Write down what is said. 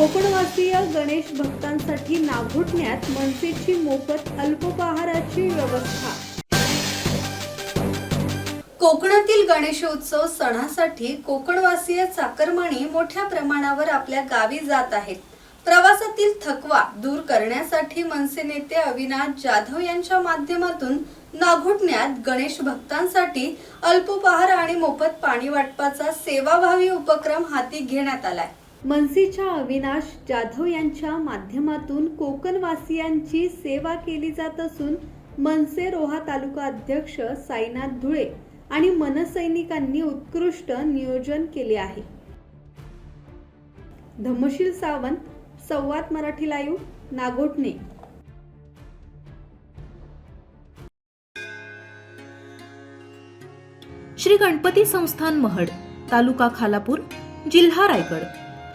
गणेश भक्तांसाठी नागुटण्यात मनसेची मोफत अल्पोपहाराची व्यवस्था. कोकणातील गणेशोत्सव सणासाठी कोकणवासीय चाकरमानी मोठ्या प्रमाणावर आपल्या गावी जात आहेत. प्रवासातील थकवा दूर करण्यासाठी मनसे नेते अविनाश जाधव यांच्या माध्यमातून नागुटण्यात गणेश भक्तांसाठी अल्पोपहार आणि मोफत पाणी वाटपाचा सेवाभावी उपक्रम हाती घेण्यात आलाय. मनसेच्या अविनाश जाधव यांच्या माध्यमातून कोकणवासियांची सेवा केली जात असून मनसे रोहा तालुका अध्यक्ष साईनाथ धुळे आणि मनसैनिकांनी उत्कृष्ट नियोजन केले आहे. धम्मशील सावंत संवाद मराठी लाईव्ह नागोठणे श्री गणपती संस्थान महड तालुका खालापूर जिल्हा रायगड.